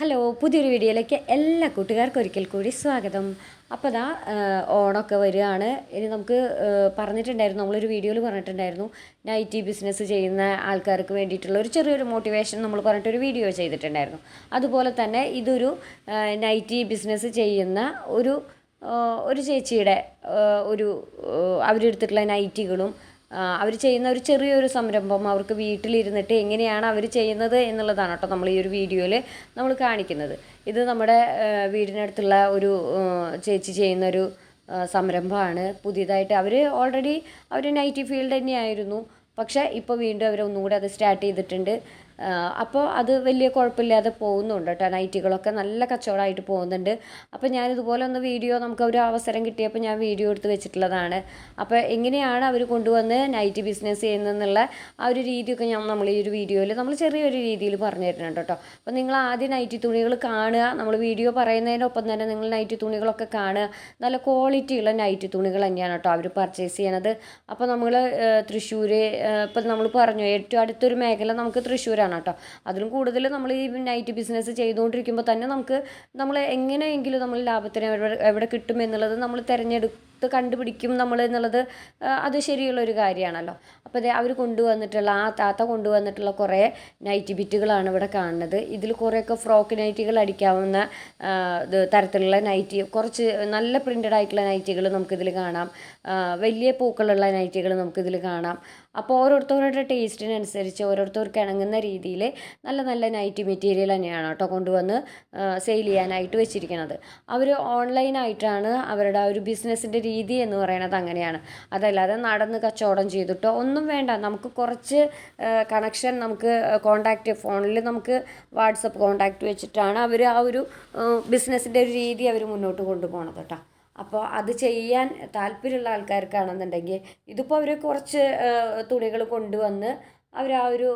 Hello പുതിയൊരു വീഡിയോയിലേക്ക് എല്ലാ കൂട്ടുകാർക്കും ഒരിക്കൽ കൂടി സ്വാഗതം. അപ്പോൾ ദാ ഓണമൊക്കെ വരികയാണ്. ഇനി നമുക്ക് പറഞ്ഞിട്ടുണ്ടായിരുന്നു നമ്മളൊരു വീഡിയോയിൽ പറഞ്ഞിട്ടുണ്ടായിരുന്നു. നൈറ്റി ബിസിനസ് ചെയ്യുന്ന ആൾക്കാർക്ക് വേണ്ടിയിട്ടുള്ള ഒരു ചെറിയൊരു മോട്ടിവേഷൻ നമ്മൾ പറഞ്ഞിട്ടൊരു വീഡിയോ ചെയ്തിട്ടുണ്ടായിരുന്നു. അതുപോലെ തന്നെ ഇതൊരു നൈറ്റി ബിസിനസ് ചെയ്യുന്ന ഒരു ഒരു ചേച്ചിയുടെ ഒരു അവരെടുത്തിട്ടുള്ള നൈറ്റികളും അവർ ചെയ്യുന്ന ഒരു ചെറിയൊരു സംരംഭം അവർക്ക് വീട്ടിലിരുന്നിട്ട് എങ്ങനെയാണ് അവർ ചെയ്യുന്നത് എന്നുള്ളതാണ് കേട്ടോ നമ്മൾ ഈ ഒരു വീഡിയോയിൽ നമ്മൾ കാണിക്കുന്നത്. ഇത് നമ്മുടെ വീടിനടുത്തുള്ള ഒരു ചേച്ചി ചെയ്യുന്നൊരു സംരംഭമാണ്. പുതിയതായിട്ട് അവർ ഓൾറെഡി അവർ നൈറ്റി ഫീൽഡ് തന്നെയായിരുന്നു. പക്ഷേ ഇപ്പോൾ വീണ്ടും അവർ ഒന്നുകൂടി അത് സ്റ്റാർട്ട് ചെയ്തിട്ടുണ്ട്. അപ്പോൾ അത് വലിയ കുഴപ്പമില്ലാതെ പോകുന്നുണ്ട് കേട്ടോ. നൈറ്റികളൊക്കെ നല്ല കച്ചവടമായിട്ട് പോകുന്നുണ്ട്. അപ്പോൾ ഞാൻ ഇതുപോലെ ഒന്ന് വീഡിയോ നമുക്ക് ഒരു അവസരം കിട്ടിയപ്പോൾ ഞാൻ വീഡിയോ എടുത്ത് വെച്ചിട്ടുള്ളതാണ്. അപ്പോൾ എങ്ങനെയാണ് അവർ കൊണ്ടുവന്ന് നൈറ്റ് ബിസിനസ് ചെയ്യുന്നതെന്നുള്ള ആ ഒരു രീതിയൊക്കെ ഞാൻ നമ്മൾ ഈ ഒരു വീഡിയോയിൽ നമ്മൾ ചെറിയൊരു രീതിയിൽ പറഞ്ഞു തരുന്നുണ്ട് കേട്ടോ. അപ്പോൾ നിങ്ങൾ ആദ്യം നൈറ്റി തുണികൾ കാണുക. നമ്മൾ വീഡിയോ പറയുന്നതിനൊപ്പം തന്നെ നിങ്ങൾ നൈറ്റി തുണികളൊക്കെ കാണുക. നല്ല ക്വാളിറ്റിയുള്ള നൈറ്റി തുണികൾ തന്നെയാണ് കേട്ടോ അവർ പർച്ചേസ് ചെയ്യണത്. അപ്പോൾ നമ്മൾ തൃശ്ശൂർ ഇപ്പം നമ്മൾ പറഞ്ഞു ഏറ്റവും അടുത്തൊരു മേഖല നമുക്ക് തൃശ്ശൂരാണ്. കേട്ടോ. അതിലും കൂടുതൽ നമ്മൾ ഈ നൈറ്റ് ബിസിനസ് ചെയ്തുകൊണ്ടിരിക്കുമ്പോൾ തന്നെ നമുക്ക് നമ്മൾ എങ്ങനെയെങ്കിലും നമ്മൾ ലാഭത്തിന് എവിടെ എവിടെ കിട്ടും എന്നുള്ളത് നമ്മൾ തിരഞ്ഞെടുത്ത് കണ്ടുപിടിക്കും നമ്മൾ എന്നുള്ളത് അത് ശരിയുള്ള ഒരു കാര്യമാണല്ലോ. അപ്പോൾ അവർ കൊണ്ടുവന്നിട്ടുള്ള ആ താത്ത കൊണ്ടുവന്നിട്ടുള്ള കുറേ നൈറ്റി ബിറ്റുകളാണ് ഇവിടെ കാണുന്നത്. ഇതിൽ കുറേയൊക്കെ ഫ്രോക്ക് നൈറ്റികൾ അടിക്കാവുന്ന തരത്തിലുള്ള നൈറ്റി കുറച്ച് നല്ല പ്രിന്റഡ് ആയിട്ടുള്ള നൈറ്റികൾ നമുക്കിതിൽ കാണാം. വലിയ പൂക്കളുള്ള നൈറ്റികൾ നമുക്കിതിൽ കാണാം. അപ്പോൾ ഓരോരുത്തരുടെ ടേസ്റ്റിനനുസരിച്ച് ഓരോരുത്തർക്ക് ഇണങ്ങുന്ന രീതിയിൽ നല്ല നല്ല നൈറ്റി മെറ്റീരിയൽ തന്നെയാണ് കേട്ടോ കൊണ്ടുവന്ന് സെയിൽ ചെയ്യാനായിട്ട് വെച്ചിരിക്കുന്നത്. അവർ ഓൺലൈനായിട്ടാണ് അവരുടെ ആ ഒരു ബിസിനസ്സിന്റെ രീതി എന്ന് പറയുന്നത് അങ്ങനെയാണ്. അതല്ലാതെ നടന്ന് കച്ചവടം ചെയ്തിട്ടോ ഒന്നും വേണ്ട. നമുക്ക് കുറച്ച് കണക്ഷൻ നമുക്ക് കോണ്ടാക്റ്റ് ഫോണിൽ നമുക്ക് വാട്സപ്പ് കോണ്ടാക്റ്റ് വെച്ചിട്ടാണ് അവർ ആ ഒരു ബിസിനസ്സിന്റെ ഒരു രീതി അവർ മുന്നോട്ട് കൊണ്ടുപോകണത് കേട്ടോ. അപ്പോൾ അത് ചെയ്യാൻ താല്പര്യമുള്ള ആൾക്കാർക്കാണെന്നുണ്ടെങ്കിൽ ഇതിപ്പോൾ അവർ കുറച്ച് തുണികൾ കൊണ്ടുവന്ന് അവർ ആ ഒരു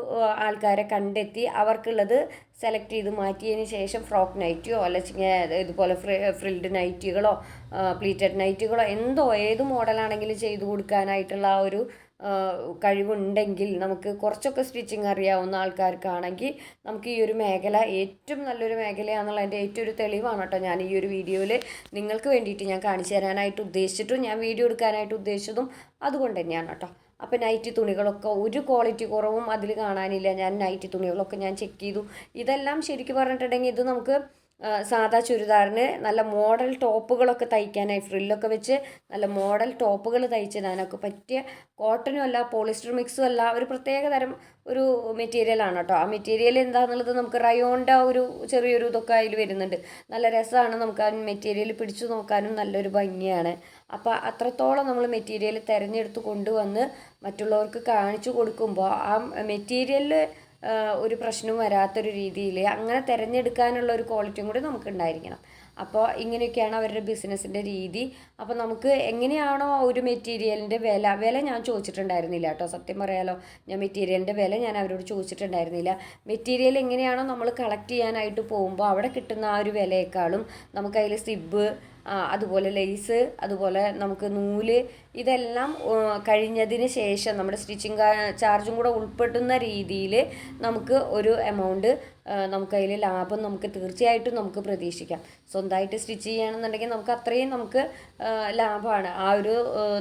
ആൾക്കാരെ കണ്ടെത്തി അവർക്കുള്ളത് സെലക്ട് ചെയ്ത് മാറ്റിയതിന് ശേഷം ഫ്രോക്ക് നൈറ്റിയോ അല്ലെങ്കിൽ ഇതുപോലെ ഫ്രിൽഡ് നൈറ്റികളോ പ്ലീറ്റഡ് നൈറ്റികളോ എന്തോ ഏത് മോഡലാണെങ്കിലും ചെയ്തു കൊടുക്കാനായിട്ടുള്ള ആ ഒരു കഴിവുണ്ടെങ്കിൽ നമുക്ക് കുറച്ചൊക്കെ സ്റ്റിച്ചിങ് അറിയാവുന്ന ആൾക്കാർക്കാണെങ്കിൽ നമുക്ക് ഈ ഒരു മേഖല ഏറ്റവും നല്ലൊരു മേഖലയാണെന്നുള്ള എന്റെ ഏറ്റവും ഒരു തെളിവാണ് കേട്ടോ ഞാൻ ഈ ഒരു വീഡിയോയിൽ നിങ്ങൾക്ക് വേണ്ടിയിട്ട് ഞാൻ കാണിച്ചു തരാനായിട്ട് ഉദ്ദേശിച്ചിട്ടും ഞാൻ വീഡിയോ എടുക്കാനായിട്ട് ഉദ്ദേശിച്ചതും അതുകൊണ്ട് തന്നെയാണ് കേട്ടോ. അപ്പോൾ നൈറ്റി തുണികളൊക്കെ ഒരു ക്വാളിറ്റി കുറവും അതിൽ കാണാനില്ല. ഞാൻ നൈറ്റി തുണികളൊക്കെ ഞാൻ ചെക്ക് ചെയ്തു. ഇതെല്ലാം ശരിക്കും പറഞ്ഞിട്ടുണ്ടെങ്കിൽ ഇത് നമുക്ക് സാധാ ചുരിദാറിന് നല്ല മോഡൽ ടോപ്പുകളൊക്കെ തയ്ക്കാനായി ഫ്രില്ലൊക്കെ വെച്ച് നല്ല മോഡൽ ടോപ്പുകൾ തയ്ച്ചിടാനൊക്കെ പറ്റിയ കോട്ടനും അല്ല പോളിസ്റ്റർ മിക്സും അല്ല ഒരു പ്രത്യേക തരം ഒരു മെറ്റീരിയലാണ് കേട്ടോ. ആ മെറ്റീരിയൽ എന്താണെന്നുള്ളത് നമുക്ക് റയോണ്ട ഒരു ചെറിയൊരു ഇതൊക്കെ അതിൽ വരുന്നുണ്ട്. നല്ല രസമാണ് നമുക്ക് ആ മെറ്റീരിയൽ പിടിച്ചു നോക്കാനും നല്ലൊരു ഭംഗിയാണ്. അപ്പോൾ അത്രത്തോളം നമ്മൾ മെറ്റീരിയൽ തിരഞ്ഞെടുത്ത് കൊണ്ടുവന്ന് മറ്റുള്ളവർക്ക് കാണിച്ചു കൊടുക്കുമ്പോൾ ആ മെറ്റീരിയലിൽ ഒരു പ്രശ്നവും വരാത്തൊരു രീതിയിൽ അങ്ങനെ തിരഞ്ഞെടുക്കാനുള്ള ഒരു ക്വാളിറ്റിയും കൂടി നമുക്ക് ഉണ്ടായിരിക്കണം അപ്പോൾ ഇങ്ങനെയൊക്കെയാണ് അവരുടെ ബിസിനസ്സിന്റെ രീതി. അപ്പോൾ നമുക്ക് എങ്ങനെയാണോ ഒരു മെറ്റീരിയലിന്റെ വില വില ഞാൻ ചോദിച്ചിട്ടുണ്ടായിരുന്നില്ല കേട്ടോ. സത്യം പറയാലോ ഞാൻ മെറ്റീരിയലിന്റെ വില ഞാൻ അവരോട് ചോദിച്ചിട്ടുണ്ടായിരുന്നില്ല. മെറ്റീരിയൽ എങ്ങനെയാണോ നമ്മൾ കളക്ട് ചെയ്യാനായിട്ട് പോകുമ്പോൾ അവിടെ കിട്ടുന്ന ആ ഒരു വിലയേക്കാളും നമുക്ക് അതിൽ സിബ് അതുപോലെ ലെയ്സ് അതുപോലെ നമുക്ക് നൂൽ ഇതെല്ലാം കഴിഞ്ഞതിന് ശേഷം നമ്മുടെ സ്റ്റിച്ചിങ് ചാർജും കൂടെ ഉൾപ്പെടുന്ന രീതിയിൽ നമുക്ക് ഒരു എമൗണ്ട് നമുക്കതിൽ ലാഭം നമുക്ക് തീർച്ചയായിട്ടും നമുക്ക് പ്രതീക്ഷിക്കാം. സ്വന്തമായിട്ട് സ്റ്റിച്ച് ചെയ്യുകയാണെന്നുണ്ടെങ്കിൽ നമുക്ക് അത്രയും നമുക്ക് ലാഭമാണ്. ആ ഒരു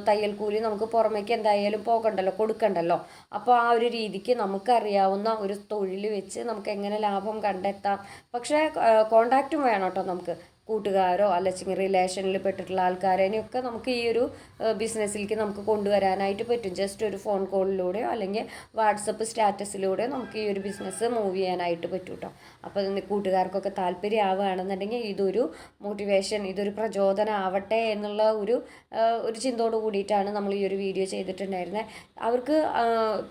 തയ്യൽ കൂലി നമുക്ക് പുറമേക്ക് എന്തായാലും പോകണ്ടല്ലോ കൊടുക്കണ്ടല്ലോ. അപ്പോൾ ആ ഒരു രീതിക്ക് നമുക്കറിയാവുന്ന ഒരു തൊഴിൽ വെച്ച് നമുക്ക് എങ്ങനെ ലാഭം കണ്ടെത്താം. പക്ഷേ കോണ്ടാക്റ്റും വേണം കേട്ടോ നമുക്ക്. കൂട്ടുകാരോ അല്ലെങ്കിൽ റിലേഷനിൽ പെട്ടിട്ടുള്ള ആൾക്കാരേനെയൊക്കെ നമുക്ക് ഈ ഒരു ബിസിനസ്സിലേക്ക് നമുക്ക് കൊണ്ടുവരാനായിട്ട് പറ്റും. ജസ്റ്റ് ഒരു ഫോൺ കോളിലൂടെയോ അല്ലെങ്കിൽ വാട്സപ്പ് സ്റ്റാറ്റസിലൂടെയോ നമുക്ക് ഈ ഒരു ബിസിനസ് മൂവ് ചെയ്യാനായിട്ട് പറ്റും കേട്ടോ അപ്പോൾ കൂട്ടുകാർക്കൊക്കെ താല്പര്യമാവുകയാണെന്നുണ്ടെങ്കിൽ ഇതൊരു മോട്ടിവേഷൻ ഇതൊരു പ്രചോദനം ആവട്ടെ എന്നുള്ള ഒരു ഒരു ചിന്തയോട് കൂടിയിട്ടാണ് നമ്മൾ ഈ ഒരു വീഡിയോ ചെയ്തിട്ടുണ്ടായിരുന്നത് അവർക്ക്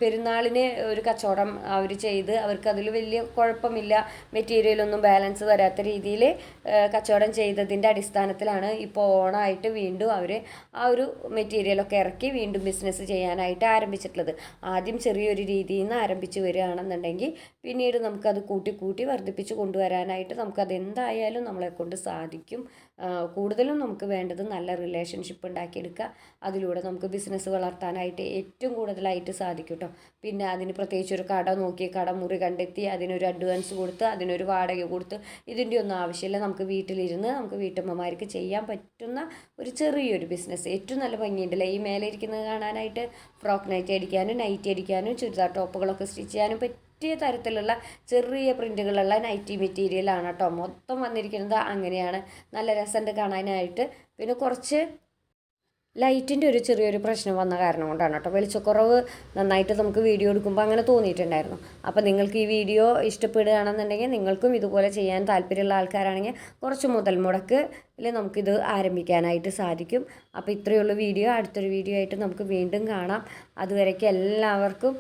പെരുന്നാളിന് ഒരു കച്ചവടം അവർ ചെയ്ത് അവർക്ക് അതിൽ വലിയ കുഴപ്പമില്ല. മെറ്റീരിയലൊന്നും ബാലൻസ് വരാത്ത രീതിയിൽ കച്ചവടം ചെയ്തതിന്റെ അടിസ്ഥാനത്തിലാണ് ഇപ്പോൾ ഓണായിട്ട് വീണ്ടും അവർ ആ ഒരു മെറ്റീരിയലൊക്കെ ഇറക്കി വീണ്ടും ബിസിനസ് ചെയ്യാനായിട്ട് ആരംഭിച്ചിട്ടുള്ളത്. ആദ്യം ചെറിയൊരു രീതിയിൽ നിന്ന് ആരംഭിച്ച് വരികയാണെന്നുണ്ടെങ്കിൽ പിന്നീട് നമുക്കത് കൂട്ടി കൂട്ടി വർദ്ധിപ്പിച്ച് കൊണ്ടുവരാനായിട്ട് നമുക്കത് എന്തായാലും നമ്മളെ കൊണ്ട് സാധിക്കും കൂടുതലും നമുക്ക് വേണ്ടത് നല്ല റിലേഷൻഷിപ്പ് ഉണ്ടാക്കിയെടുക്കുക. അതിലൂടെ നമുക്ക് ബിസിനസ് വളർത്താനായിട്ട് ഏറ്റവും കൂടുതലായിട്ട് സാധിക്കും കേട്ടോ പിന്നെ അതിന് പ്രത്യേകിച്ച് ഒരു കട നോക്കി കട മുറി കണ്ടെത്തി അതിനൊരു അഡ്വാൻസ് കൊടുത്ത് അതിനൊരു വാടക കൊടുത്ത് ഇതിന്റെ ഒന്നും ആവശ്യമില്ല. നമുക്ക് വീട്ടിലിരുന്ന് നമുക്ക് വീട്ടമ്മമാർക്ക് ചെയ്യാൻ പറ്റുന്ന ഒരു ചെറിയൊരു ബിസിനസ് ഏറ്റവും നല്ല ഭംഗിയുണ്ടല്ലേ? ഈ മേലെ ഇരിക്കുന്നത് കാണാനായിട്ട് ഫ്രോക്ക് നൈറ്റ് അടിക്കാനും നൈറ്റി അടിക്കാനും ചുരിദാർ ടോപ്പുകളൊക്കെ സ്റ്റിച്ച് ചെയ്യാനും പറ്റിയ തരത്തിലുള്ള ചെറിയ പ്രിന്റുകളുള്ള നൈറ്റി മെറ്റീരിയലാണ് കേട്ടോ. മൊത്തം വന്നിരിക്കുന്നത് അങ്ങനെയാണ്. നല്ല രസമുണ്ട് കാണാനായിട്ട്. പിന്നെ കുറച്ച് ലൈറ്റിന്റെ ഒരു ചെറിയൊരു പ്രശ്നം വന്ന കാരണം കൊണ്ടാണ് കേട്ടോ. വെളിച്ചക്കുറവ് നന്നായിട്ട് നമുക്ക് വീഡിയോ എടുക്കുമ്പോൾ അങ്ങനെ തോന്നിയിട്ടുണ്ടായിരുന്നു. അപ്പോൾ നിങ്ങൾക്ക് ഈ വീഡിയോ ഇഷ്ടപ്പെടുകയാണെന്നുണ്ടെങ്കിൽ നിങ്ങൾക്കും ഇതുപോലെ ചെയ്യാൻ താല്പര്യമുള്ള ആൾക്കാരാണെങ്കിൽ കുറച്ച് മുതൽ മുടക്ക് അല്ലെ നമുക്കിത് ആരംഭിക്കാനായിട്ട് സാധിക്കും. അപ്പോൾ ഇത്രയുള്ള വീഡിയോ. അടുത്തൊരു വീഡിയോ ആയിട്ട് നമുക്ക് വീണ്ടും കാണാം. അതുവരേക്കും എല്ലാവർക്കും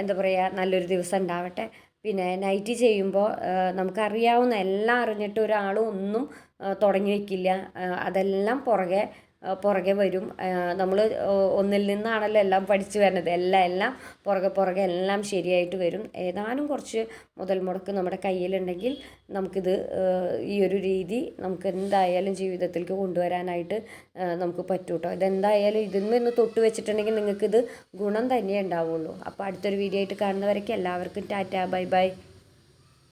എന്താ പറയുക നല്ലൊരു ദിവസം ഉണ്ടാവട്ടെ. പിന്നെ നൈറ്റ് ചെയ്യുമ്പോൾ നമുക്കറിയാവുന്ന എല്ലാം അറിഞ്ഞിട്ട് ഒരാളും ഒന്നും തുടങ്ങി വയ്ക്കില്ല അതെല്ലാം പുറകെ പുറകെ വരും. നമ്മൾ ഒന്നിൽ നിന്നാണല്ലോ എല്ലാം പഠിച്ചു വരുന്നത് എല്ലാം എല്ലാം പുറകെ പുറകെ എല്ലാം ശരിയായിട്ട് വരും. ഏതാനും കുറച്ച് മുതൽ മുടക്ക് നമ്മുടെ കയ്യിലുണ്ടെങ്കിൽ നമുക്കിത് ഈ ഒരു രീതി നമുക്ക് എന്തായാലും ജീവിതത്തിലേക്ക് കൊണ്ടുവരാനായിട്ട് നമുക്ക് പറ്റും കേട്ടോ ഇതെന്തായാലും ഇതിൽ നിന്ന് തൊട്ട് വെച്ചിട്ടുണ്ടെങ്കിൽ നിങ്ങൾക്കിത് ഗുണം തന്നെ ഉണ്ടാവുള്ളൂ. അപ്പോൾ അടുത്തൊരു വീഡിയോ ആയിട്ട് കാണുന്നവരൊക്കെ എല്ലാവർക്കും ടാറ്റ. Bye bye.